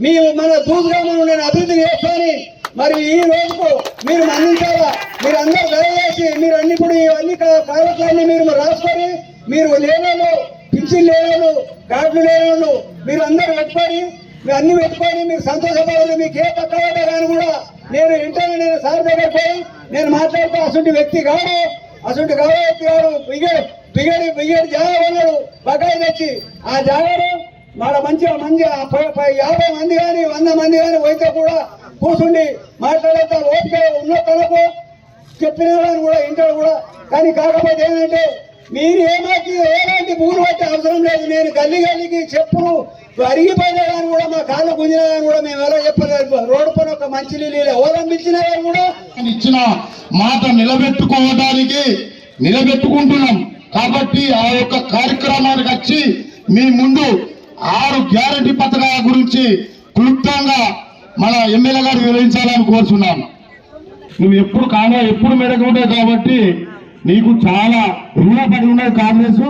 మేము మన దూసుగ్రామంలో నేను అభివృద్ధి చేస్తానని మరి ఈ రోజుకు మీరు మన్నించాలా? మీరు అందరూ దయచేసి మీరు అన్ని ఇప్పుడు ఇవన్నీ కార్యక్రమాన్ని మీరు రాసుకొని మీరు లేనోళ్ళు పింఛన్ లేనోళ్ళు కార్డులు లేనోళ్ళు మీరు అందరూ పెట్టుకొని మీరు అన్ని పెట్టుకొని మీరు సంతోషపడాలి మీకు ఏ తక్కువ కానీ కూడా నేను ఇంటర్వ్యూ నేను సార్ దగ్గర పోయి నేను మాట్లాడుతూ అసలు వ్యక్తి కాదు అసలు గౌరవ వ్యక్తి కాదు బిగడి బిగడి బిగడి జాగా ఉన్నాడు బకాయి తెచ్చి. ఆ జాగాను మన మంచిగా మంచి యాభై మంది కానీ వంద మంది కానీ పోయితే కూడా కూర్చుండి మాట్లాడేంత ఓపిక ఉన్న తనకు. చెప్పిన వాళ్ళని కూడా ఇంటాడు కూడా. కానీ కాకపోతే ఏంటంటే మీరు ఏమాకి ఏమైంది భూములు పట్టే అవసరం లేదు. నేను గల్లి గల్లికి చెప్పులు అరిగిపోయినా కూడా మా కాళ్ళు గుంజినా కూడా మేము ఎలా చెప్పలేదు. రోడ్డు పని ఒక మంచి నీళ్ళు ఓలంపించినా కూడా ఇచ్చిన మాట నిలబెట్టుకోవడానికి నిలబెట్టుకుంటున్నాం. కాబట్టి ఆ యొక్క కార్యక్రమానికి వచ్చి మీ ముందు ఆరు గ్యారంటీ పథకాల గురించి క్లుప్తంగా మన ఎమ్మెల్యే గారు వివరించాలని కోరుతున్నాం నువ్వు ఎప్పుడు కాగా ఎప్పుడు మెడకుంటావు కాబట్టి నీకు చాలా రుణపడి ఉన్నది కాంగ్రెస్.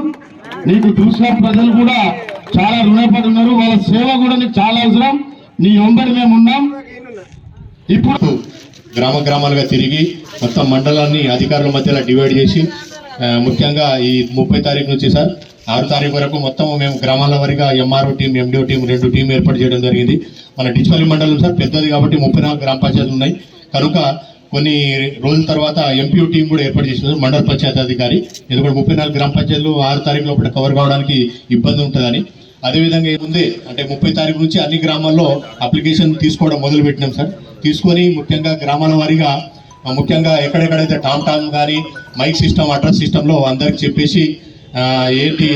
నీకు చూసిన ప్రజలు కూడా చాలా రుణపడి ఉన్నారు. వాళ్ళ సేవ కూడా నీకు చాలా అవసరం. నీ వెంబడి మేము ఉన్నాం. ఇప్పుడు గ్రామ గ్రామాలుగా తిరిగి మొత్తం మండలాన్ని అధికారుల మధ్యలో డివైడ్ చేసి ముఖ్యంగా ఈ ముప్పై తారీఖు నుంచి సార్ ఆరు తారీఖు వరకు మొత్తం మేము గ్రామాల వారిగా ఎంఆర్ఓ టీం ఎండిఓ టీం రెండు టీం ఏర్పాటు చేయడం జరిగింది. మన డిచ్పల్లి మండలం సార్ పెద్దది కాబట్టి ముప్పై నాలుగు గ్రామ పంచాయతీలు ఉన్నాయి. కనుక కొన్ని రోజుల తర్వాత ఎంపీఓ టీం కూడా ఏర్పాటు చేసినారు మండల పంచాయతీ అధికారి. ఎందుకంటే ముప్పై నాలుగు గ్రామ పంచాయతీలు ఆరు తారీఖు లోపల కవర్ కావడానికి ఇబ్బంది ఉంటుందని. అదేవిధంగా ఏముంది? అంటే ముప్పై తారీఖు నుంచి అన్ని గ్రామాల్లో అప్లికేషన్ తీసుకోవడం మొదలు పెట్టినాం సార్. తీసుకొని ముఖ్యంగా గ్రామాల వారీగా ముఖ్యంగా ఎక్కడెక్కడైతే టామ్ టామ్ కానీ మైక్ సిస్టమ్ అడ్రస్ సిస్టంలో అందరికి చెప్పేసి ఏంటి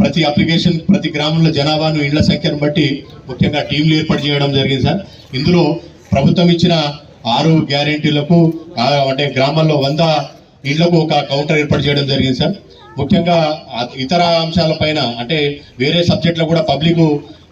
ప్రతి అప్లికేషన్ ప్రతి గ్రామంలో జనాభాను ఇళ్ళ సంఖ్యను బట్టి ముఖ్యంగా టీంలు ఏర్పాటు చేయడం జరిగింది సార్. ఇందులో ప్రభుత్వం ఇచ్చిన ఆరు గ్యారెంటీలకు అంటే గ్రామాల్లో వంద ఇళ్ళకు ఒక కౌంటర్ ఏర్పాటు చేయడం జరిగింది సార్. ముఖ్యంగా ఇతర అంశాలపైన అంటే వేరే సబ్జెక్టులో కూడా పబ్లిక్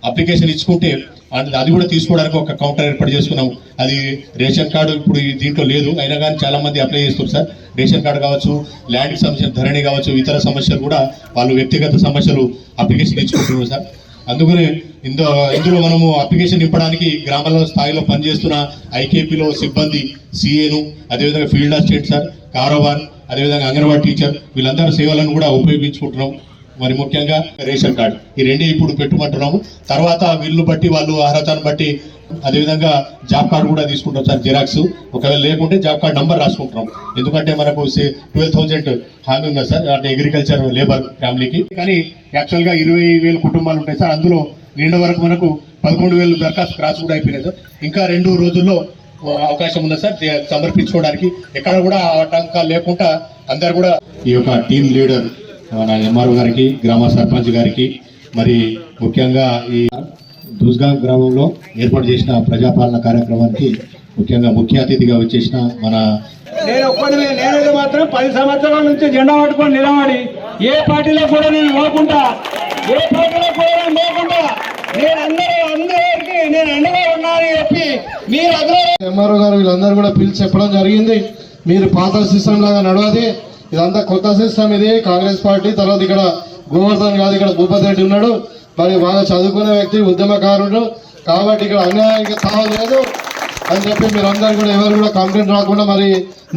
అప్లికేషన్ ఇచ్చుకుంటే అది అది కూడా తీసుకోవడానికి ఒక కౌంటర్ ఏర్పాటు చేసుకున్నాం. అది రేషన్ కార్డు ఇప్పుడు దీంట్లో లేదు. అయినా కానీ చాలా మంది అప్లై చేస్తారు సార్. రేషన్ కార్డు కావచ్చు ల్యాండ్కి సంబంధించిన ధరణి కావచ్చు ఇతర సమస్యలు కూడా వాళ్ళు వ్యక్తిగత సమస్యలు అప్లికేషన్ ఇచ్చుకుంటున్నారు సార్. అందుకని ఇందులో ఇందులో మనము అప్లికేషన్ నింపడానికి గ్రామాల స్థాయిలో పనిచేస్తున్న ఐకేపీలో సిబ్బంది సిఏను అదేవిధంగా ఫీల్డ్ అసిస్టెంట్ సార్ కారోబార్ అదేవిధంగా అంగన్వాడీ టీచర్ వీళ్ళందరి సేవలను కూడా ఉపయోగించుకుంటున్నాం. మరి ముఖ్యంగా రేషన్ కార్డు. ఈ రెండే ఇప్పుడు పెట్టుమంటున్నాము. తర్వాత వీళ్ళు బట్టి వాళ్ళు అర్హతను బట్టి అదేవిధంగా జాబ్ కార్డు కూడా తీసుకుంటాం సార్ జిరాక్స్. ఒకవేళ లేకుంటే జాబ్ కార్డు నెంబర్ రాసుకుంటున్నాం ఎందుకంటే మనకు ట్వెల్వ్ థౌజండ్ హామీ ఉందా సార్ అంటే అగ్రికల్చర్ లేబర్ ఫ్యామిలీకి. కానీ యాక్చువల్గా ఇరవై వేల కుటుంబాలు ఉంటాయి సార్ అందులో నిన్న వరకు మనకు పదకొండు వేలు దరఖాస్తు క్రాస్ కూడా అయిపోయినాయి సార్. ఇంకా రెండు రోజుల్లో అవకాశం ఉంది సార్ సమర్పించుకోవడానికి. ఎక్కడ కూడా ఆటంకాలు లేకుండా అందరు కూడా ఈ యొక్క టీం లీడర్ మన ఎంఆర్ఓ గారికి గ్రామ సర్పంచ్ గారికి మరి ముఖ్యంగా ఈ దుస్గాం గ్రామంలో ఏర్పాటు చేసిన ప్రజాపాలన కార్యక్రమానికి ముఖ్యంగా ముఖ్య అతిథిగా వచ్చేసిన మన నేను ఒక్కడినే నేనైతే మాత్రం పది సంవత్సరాల నుంచి జెండా పట్టుకొని నిలబడి ఏ పార్టీలో కూడా నేను పోకుండా ఏ పార్టీలో కూడా నేను నేను అందరూ అందరికి నేను అండగా ఉన్నానని చెప్పి మీరు అందరూ ఎంఆర్ఓ గారు వీళ్ళందరూ కూడా పిలిచి చెప్పడం జరిగింది. మీరు పాత సిస్టమ్ లాగా నడవది ఇదంతా కొత్త సిస్టమ్ ఇది. కాంగ్రెస్ పార్టీ తర్వాత ఇక్కడ గోవర్ధన్ కాదు ఇక్కడ భూపతి రెడ్డి ఉన్నాడు. మరి బాగా చదువుకునే వ్యక్తి ఉద్యమకారుడు. కాబట్టి ఇక్కడ అన్యాయానికి కావలేదు అని చెప్పి మీరందరూ కూడా ఎవరు కూడా కంప్లైంట్ రాకుండా మరి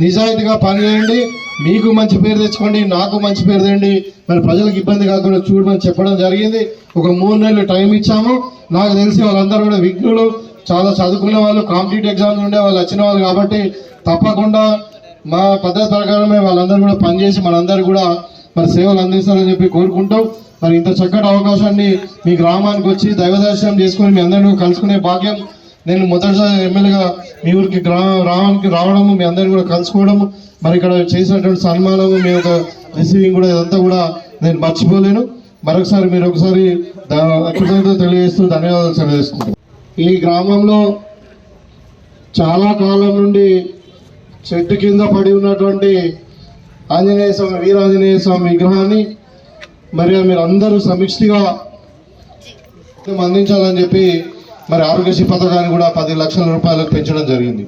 నిజాయితీగా పనిచేయండి. మీకు మంచి పేరు తెచ్చుకోండి నాకు మంచి పేరు తెండి. మరి ప్రజలకు ఇబ్బంది కాకుండా చూడమని చెప్పడం జరిగింది. ఒక మూడు నెలలు టైం ఇచ్చాము. నాకు తెలిసి వాళ్ళందరూ కూడా విఘ్నులు. చాలా చదువుకునే వాళ్ళు కాంపిటేటివ్ ఎగ్జామ్స్ ఉండే వాళ్ళు వచ్చిన వాళ్ళు కాబట్టి తప్పకుండా మా పద్ధతి ప్రకారమే వాళ్ళందరూ కూడా పనిచేసి మనందరూ కూడా మరి సేవలు అందిస్తారని చెప్పి కోరుకుంటూ. మరి ఇంత చక్కటి అవకాశాన్ని మీ గ్రామానికి వచ్చి దైవ దర్శనం చేసుకుని మీ అందరినీ కలుసుకునే భాగ్యం. నేను మొదటిసారి ఎమ్మెల్యేగా మీ ఊరికి గ్రా రావడానికి రావడము మీ అందరిని కూడా కలుసుకోవడము మరి ఇక్కడ చేసినటువంటి సన్మానము మీ యొక్క రిసీవింగ్ కూడా ఇదంతా కూడా నేను మర్చిపోలేను. మరొకసారి మీరు ఒకసారి దా- తెలియజేస్తూ ధన్యవాదాలు తెలియజేస్తున్నాను. ఈ గ్రామంలో చాలా కాలం నుండి చెట్టు కింద పడి ఉన్నటువంటి ఆంజనేయ స్వామి వీరాంజనేయ స్వామి విగ్రహాన్ని మరి మీరు అందరూ సమిష్టిగా అందించాలని చెప్పి మరి ఆరోగ్యశ్రీ పథకాన్ని కూడా పది లక్షల రూపాయలకు పెంచడం జరిగింది.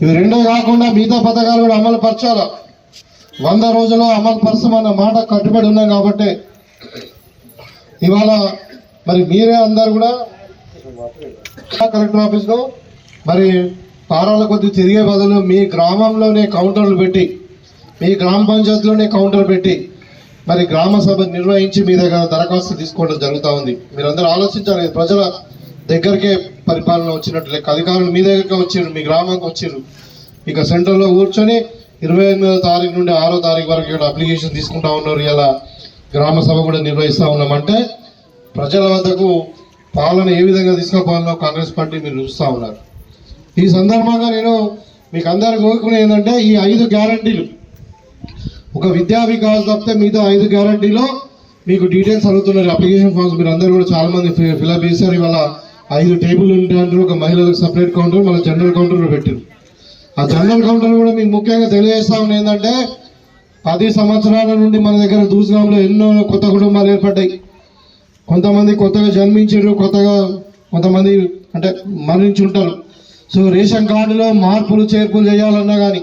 ఇవి రెండో కాకుండా మిగతా పథకాలు కూడా అమలు పరచాల? వంద రోజుల్లో అమలు పరచమన్న మాట కట్టుబడి ఉన్నాం కాబట్టి ఇవాళ మరి మీరే అందరు కూడా కలెక్టర్ ఆఫీస్లో మరి పారాల కొద్ది తిరిగే బదులు మీ గ్రామంలోనే కౌంటర్లు పెట్టి మీ గ్రామ పంచాయతీలోనే కౌంటర్ పెట్టి మరి గ్రామ సభ నిర్వహించి మీ దగ్గర దరఖాస్తు తీసుకోవడం జరుగుతూ ఉంది. మీరందరూ ఆలోచించాలి ప్రజల దగ్గరికే పరిపాలన వచ్చినట్టు లెక్క అధికారులు మీ దగ్గరికి వచ్చారు మీ గ్రామానికి వచ్చారు ఇక సెంటర్లో కూర్చొని ఇరవై ఎనిమిదో తారీఖు నుండి ఆరో తారీఖు వరకు ఇక్కడ అప్లికేషన్ తీసుకుంటా ఉన్నారు. ఇలా గ్రామ సభ కూడా నిర్వహిస్తూ ఉన్నామంటే ప్రజల వద్దకు పాలన ఏ విధంగా తీసుకుపోవాలో కాంగ్రెస్ పార్టీ మీరు చూస్తూ ఉన్నారు. ఈ సందర్భంగా నేను మీకు అందరికి కోరుకునే ఏంటంటే ఈ ఐదు గ్యారంటీలు. ఒక విద్యా వికాస్ తప్పితే మిగతా ఐదు గ్యారంటీలో మీకు డీటెయిల్స్ అడుగుతున్నారు. అప్లికేషన్ ఫామ్స్ మీరు అందరూ కూడా చాలా మంది ఫిల్అప్ చేశారు. ఇవాళ ఐదు టేబుల్ ఉంటారు ఒక మహిళలకు సపరేట్ కౌంటర్ మళ్ళీ జనరల్ కౌంటర్ పెట్టారు. ఆ జనరల్ కౌంటర్ కూడా మీకు ముఖ్యంగా తెలియజేస్తా ఉంది ఏంటంటే పది సంవత్సరాల నుండి మన దగ్గర దూసుగాంలో ఎన్నో కొత్త కుటుంబాలు ఏర్పడ్డాయి. కొంతమంది కొత్తగా జన్మించారు కొత్తగా కొంతమంది అంటే మరణించి ఉంటారు. సో రేషన్ కార్డులో మార్పులు చేర్పులు చేయాలన్నా కానీ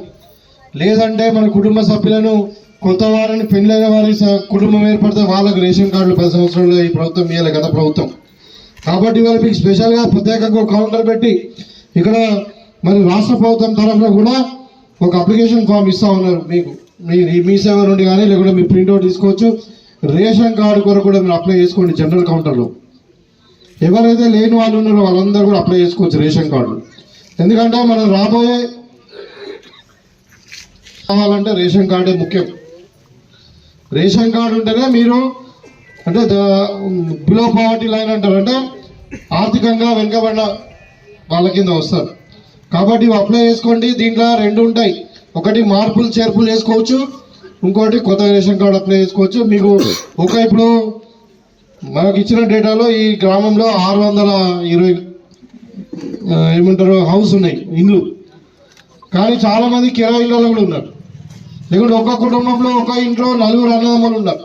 లేదంటే మన కుటుంబ సభ్యులను కొత్త వారిని పెళ్ళైన వారి స- కుటుంబం ఏర్పడితే వాళ్ళకు రేషన్ కార్డులు పది సంవత్సరాలు ఈ ప్రభుత్వం ఇవ్వాలి గత ప్రభుత్వం. కాబట్టి ఇవాళ మీకు స్పెషల్గా ప్రత్యేకంగా ఒక కౌంటర్ పెట్టి ఇక్కడ మరి రాష్ట్ర ప్రభుత్వం తరఫున కూడా ఒక అప్లికేషన్ ఫామ్ ఇస్తా ఉన్నారు మీకు. మీ మీ సేవ నుండి కానీ లేకుంటే మీ ప్రింట్అవుట్ తీసుకోవచ్చు. రేషన్ కార్డు కొరకు కూడా మీరు అప్లై చేసుకోండి జనరల్ కౌంటర్లో. ఎవరైతే లేని వాళ్ళు ఉన్నారో వాళ్ళందరూ కూడా అప్లై చేసుకోవచ్చు రేషన్ కార్డులు. ఎందుకంటే మనం రాబోయే కావాలంటే రేషన్ కార్డే ముఖ్యం. రేషన్ కార్డు ఉంటేనే మీరు అంటే బిలో పావర్టీ లైన్ అంటారు అంటే ఆర్థికంగా వెనుకబడిన వాళ్ళ కింద వస్తారు. కాబట్టి అప్లై చేసుకోండి. దీంట్లో రెండు ఉంటాయి. ఒకటి మార్పులు చేర్పులు చేసుకోవచ్చు ఇంకోటి కొత్త రేషన్ కార్డు అప్లై చేసుకోవచ్చు. మీకు ఒక ఇప్పుడు మనకు ఇచ్చిన డేటాలో ఈ గ్రామంలో ఆరు వందల ఇరవై ఏమంటారు హౌస్ ఉన్నాయి ఇండ్లు. కానీ చాలా మంది ఇళ్ళలో కూడా ఉన్నారు. లేకుంటే ఒక కుటుంబంలో ఒక ఇంట్లో నలుగురు అన్నదమ్ములు ఉన్నారు.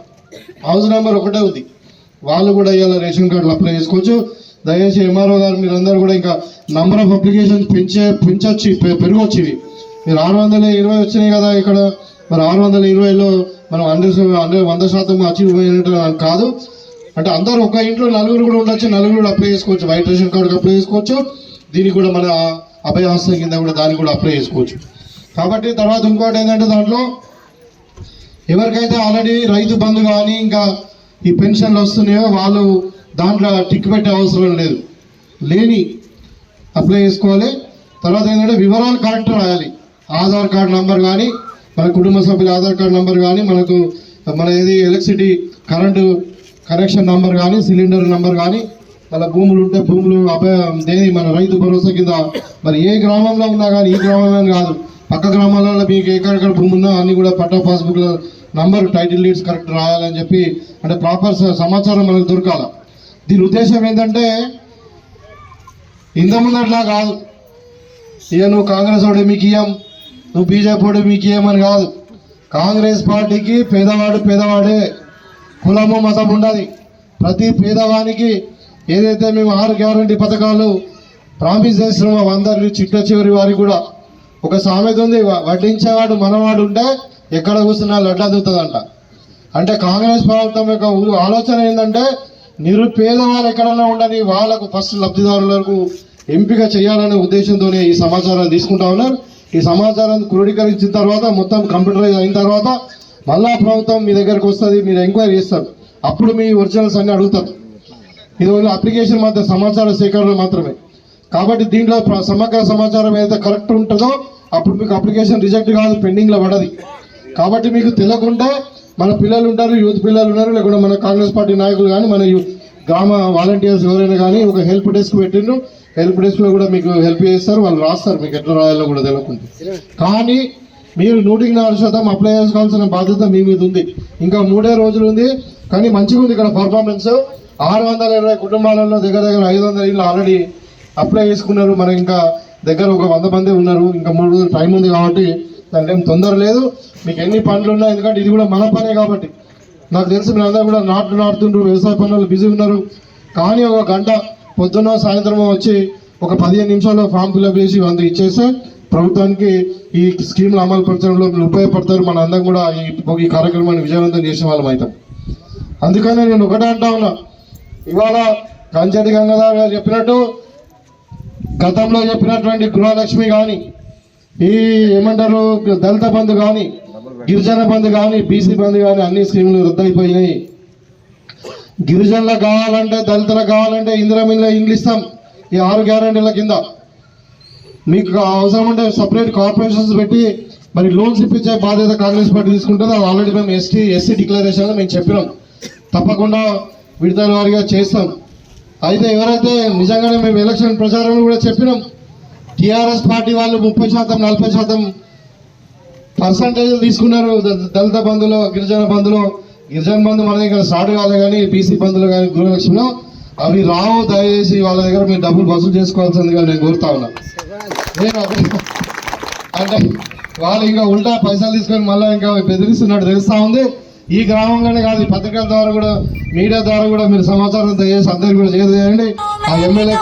హౌస్ నెంబర్ ఒకటే ఉంది. వాళ్ళు కూడా ఇవాళ రేషన్ కార్డులు అప్లై చేసుకోవచ్చు. దయచేసి ఎంఆర్ఓ గారు మీరందరూ కూడా ఇంకా నంబర్ ఆఫ్ అప్లికేషన్స్ పెంచే పెంచొచ్చి పె- పెరగొచ్చు ఇవి. మీరు ఆరు వందల ఇరవై వచ్చినాయి కదా ఇక్కడ. మరి ఆరు వందల ఇరవైలో మనం హండ్రెడ్ హండ్రెడ్ వంద శాతం అచీవ్ అయినట్టు కాదు. అంటే అందరూ ఒక ఇంట్లో నలుగురు కూడా ఉండొచ్చు నలుగురు కూడా అప్లై చేసుకోవచ్చు. వైట్ రేషన్ కార్డుకి అప్లై చేసుకోవచ్చు. దీనికి కూడా మన అభయహస్తం కింద కూడా దాన్ని కూడా అప్లై చేసుకోవచ్చు. కాబట్టి తర్వాత ఇంకోటి ఏంటంటే దాంట్లో ఎవరికైతే ఆల్రెడీ రైతు బంధు కానీ ఇంకా ఈ పెన్షన్లు వస్తున్నాయో వాళ్ళు దాంట్లో టిక్ పెట్టే అవసరం లేదు. లేని అప్లై చేసుకోవాలి. తర్వాత ఏంటంటే వివరాలు కరెక్ట్ రాయాలి. ఆధార్ కార్డ్ నంబర్ కానీ మన కుటుంబ సభ్యుల ఆధార్ కార్డు నంబర్ కానీ మనకు మన ఏది ఎలక్ట్రిసిటీ కరెంటు కనెక్షన్ నంబర్ కానీ సిలిండర్ నంబర్ కానీ మళ్ళీ భూములు ఉంటే భూములు అభయ దేని మన రైతు భరోసా కింద. మరి ఏ గ్రామంలో ఉన్నా కానీ ఈ గ్రామంలో కాదు. పక్క గ్రామాలలో మీకు ఎక్కడెక్కడ భూమి ఉన్నా అన్ని కూడా పట్టా పాస్బుక్లో నంబర్ టైటిల్ లీడ్స్ కరెక్ట్ రాయాలని చెప్పి అంటే ప్రాపర్ సమాచారం మనకు దొరకాల. దీని ఉద్దేశం ఏంటంటే ఇంతకుముందు అట్లా కాదు. ఇక నువ్వు కాంగ్రెస్ వాడు మీకు ఇయ్యం నువ్వు బీజేపీ వాడు మీకు ఇయ్యమని కాదు. కాంగ్రెస్ పార్టీకి పేదవాడు పేదవాడే. కులము మతం ఉండదు. ప్రతి పేదవానికి ఏదైతే మేము ఆరు గ్యారంటీ పథకాలు ప్రామిస్ చేస్తున్నామో అందరినీ చిట్ట చివరి వారికి కూడా ఒక సామెత ఉంది వడ్డించేవాడు మనవాడు ఉంటే ఎక్కడ కూర్చున్నా లడ్డు అందుతుందంట అంటే కాంగ్రెస్ ప్రభుత్వం యొక్క ఆలోచన ఏంటంటే నిరుపేదవాళ్ళు ఎక్కడన్నా ఉండని వాళ్ళకు ఫస్ట్ లబ్ధిదారులకు ఎంపిక చేయాలనే ఉద్దేశంతోనే ఈ సమాచారాన్ని తీసుకుంటా ఉన్నారు. ఈ సమాచారాన్ని క్రోడీకరించిన తర్వాత మొత్తం కంప్యూటరైజ్ అయిన తర్వాత మళ్ళా ప్రభుత్వం మీ దగ్గరకు వస్తుంది మీరు ఎంక్వైరీ చేస్తారు. అప్పుడు మీ ఒరిజినల్స్ అన్ని అడుగుతారు. ఇది ఓన్లీ అప్లికేషన్ మాత్రం సమాచార సేకరణ మాత్రమే. కాబట్టి దీంట్లో సమగ్ర సమాచారం ఏదైతే కరెక్ట్ ఉంటుందో అప్పుడు మీకు అప్లికేషన్ రిజెక్ట్ కాదు పెండింగ్లో పడది. కాబట్టి మీకు తెలియకుండా మన పిల్లలు ఉంటారు యూత్ పిల్లలు ఉన్నారు లేకుంటే మన కాంగ్రెస్ పార్టీ నాయకులు కానీ మన గ్రామ వాలంటీర్స్ ఎవరైనా కానీ ఒక హెల్ప్ డెస్క్ పెట్టిండ్రు. హెల్ప్ డెస్క్లో కూడా మీకు హెల్ప్ చేస్తారు వాళ్ళు రాస్తారు మీకు ఎట్లా రాయాలో కూడా తెలియకుండా కానీ మీరు నూటికి నాలుగు శాతం అప్లై చేసుకోవాల్సిన బాధ్యత మీ మీద ఉంది. ఇంకా మూడే రోజులు ఉంది కానీ మంచిగా ఉంది ఇక్కడ పర్ఫార్మెన్స్ ఆరు వందల ఇరవై కుటుంబాలలో దగ్గర దగ్గర ఐదు వందల ఇళ్ళు ఆల్రెడీ అప్లై చేసుకున్నారు. మనకి ఇంకా దగ్గర ఒక వంద మంది ఉన్నారు. ఇంకా మూడు రోజులు టైం ఉంది కాబట్టి దాని ఏం తొందర లేదు. మీకు ఎన్ని పనులు ఉన్నాయి ఎందుకంటే ఇది కూడా మన పనే కాబట్టి. నాకు తెలిసి మీరు అందరూ కూడా నాట్లు నాటుతుండ్రు వ్యవసాయ పనులు బిజీ ఉన్నారు. కానీ ఒక గంట పొద్దున్న సాయంత్రం వచ్చి ఒక పదిహేను నిమిషాల్లో ఫామ్ ఫిల్అప్ చేసి వంద ఇచ్చేస్తే ప్రభుత్వానికి ఈ స్కీమ్లు అమలు పరచడంలో మీరు ఉపయోగపడతారు. మన అందరం కూడా ఈ ఈ కార్యక్రమాన్ని విజయవంతం చేసే వాళ్ళం అవుతాం. అందుకనే నేను ఒకటే అంటా ఉన్నా. ఇవాళ కంచెటి గంగాధర్ గారు చెప్పినట్టు గతంలో చెప్పినటువంటి గృహలక్ష్మి కానీ ఈ ఏమంటారు దళిత బంధు కానీ గిరిజన బంధు కానీ బీసీ బంధు కానీ అన్ని స్కీములు రద్దయిపోయినాయి. గిరిజనులకు కావాలంటే దళితులకు కావాలంటే ఇందిరమిల్ల ఇండ్లు ఇస్తాం. ఈ ఆరు గ్యారంటీల కింద. మీకు అవసరం ఉంటే సపరేట్ కార్పొరేషన్స్ పెట్టి మరి లోన్స్ ఇప్పించే బాధ్యత కాంగ్రెస్ పార్టీ తీసుకుంటుంది. అది ఆల్రెడీ మేము ఎస్టీ ఎస్సీ డిక్లరేషన్లో మేము చెప్పినాం. తప్పకుండా విడతల వారిగా చేస్తాం. అయితే ఎవరైతే నిజంగానే మేము ఎలక్షన్ ప్రచారంలో కూడా చెప్పినాం టీఆర్ఎస్ పార్టీ వాళ్ళు ముప్పై శాతం నలభై శాతం పర్సంటేజ్ తీసుకున్నారు. ద- దళిత బంధులో గిరిజన బంధులో. గిరిజన బంధు మన దగ్గర స్టార్ట్ కాలే కానీ బీసీ బంధులు కానీ గృహలక్ష్మిలో. అవి రావు దయచేసి వాళ్ళ దగ్గర మీరు డబ్బులు వసూలు చేసుకోవాల్సిందిగా నేను కోరుతా ఉన్నా. నేను అంటే వాళ్ళు ఇంకా ఉల్టా పైసలు తీసుకొని మళ్ళీ ఇంకా బెదిరిస్తున్నట్టు తెలుస్తూ ఉంది. ఈ గ్రామంలోనే కాదు ఈ పత్రికల ద్వారా కూడా మీడియా ద్వారా కూడా మీరు సమాచారం దయచేసి అందరికీ కూడా చేయండి. ఆ ఎమ్మెల్యే